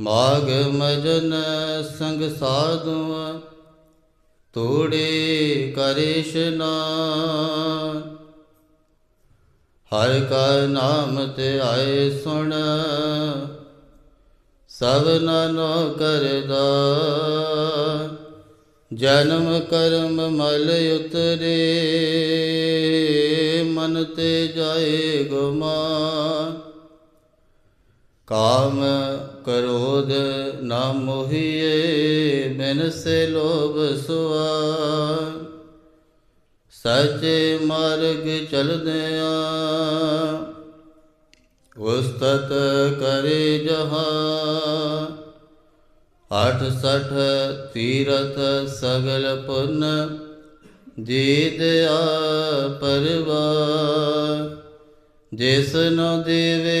ਮਾਗ ਮਜਨ ਸੰਗ ਸਾਧੂ ਤੋੜੇ ਕਰਿਸ਼ਨਾ ਇਸ਼ਨਾਨ ਹਰ ਕਾ ਨਾਮ ਤੇ ਆਏ ਸੁਣ, ਸਭ ਨਨੋ ਕਰਦਾ ਜਨਮ ਕਰਮ ਮਲ ਉਤਰੇ, ਮਨ ਤੇ ਜਾਏ ਗੁਮਾਨ। ਕਾਮ ਕਰੋਧ ਨਾ ਮੋਹੀਏ, ਬਿਨ ਸੇ ਲੋਭ ਸੁਆ ਸੱਚੇ ਮਾਰਗ ਚਲਦਿਆਂ ਉਸਤਤ ਕਰੇ ਜਹਾਂ। ਅਠ ਸਠ ਤੀਰਥ ਸਗਲ ਪੁੰਨ ਦੀਦਿਆ ਪਰਵਾਰ ਜਿਸ ਨੂੰ ਦੇਵੇ